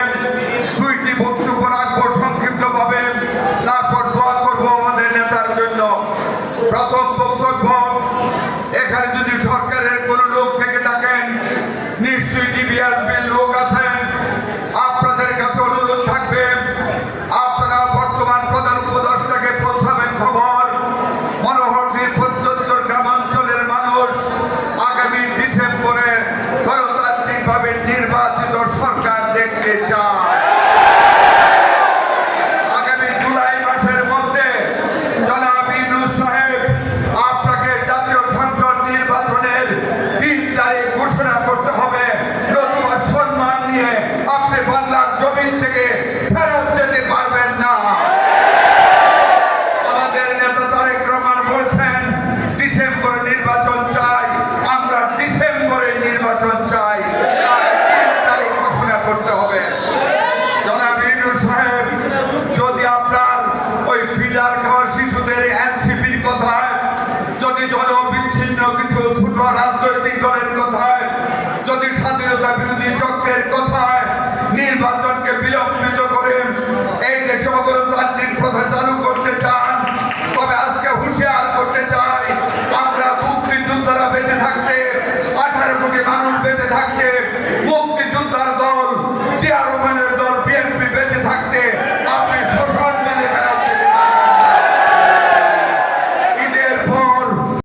দুইটি বক্তব্য এখানে যদি সরকারের কোনো লোক থেকে থাকেন, নিশ্চয়ই লোক আছেন। আপনাদের কাছে অনুরোধ থাকবে, আপনারা বর্তমান প্রধান উপদেষ্টাকে পৌঁছাবেন খবর। মনোহরদীর প্রত্যন্তর গ্রামাঞ্চলের মানুষ আগামী ডিসেম্বরে যদি জনবিচ্ছিন্ন কিছু ছোট রাজনৈতিক দলের কথায়, যদি স্বাধীনতা বিরোধী চক্রের কথায় নির্বাচনকে বিলম্বিত করে এই দেশে গণতান্ত্রিক প্রথা চালু করতে চান, তবে আজকে হুঁশিয়ার করতে চাই, আমরা মুক্তিযোদ্ধারা বেঁচে থাকতে, আঠারো কোটি মানুষ বেঁচে থাকতে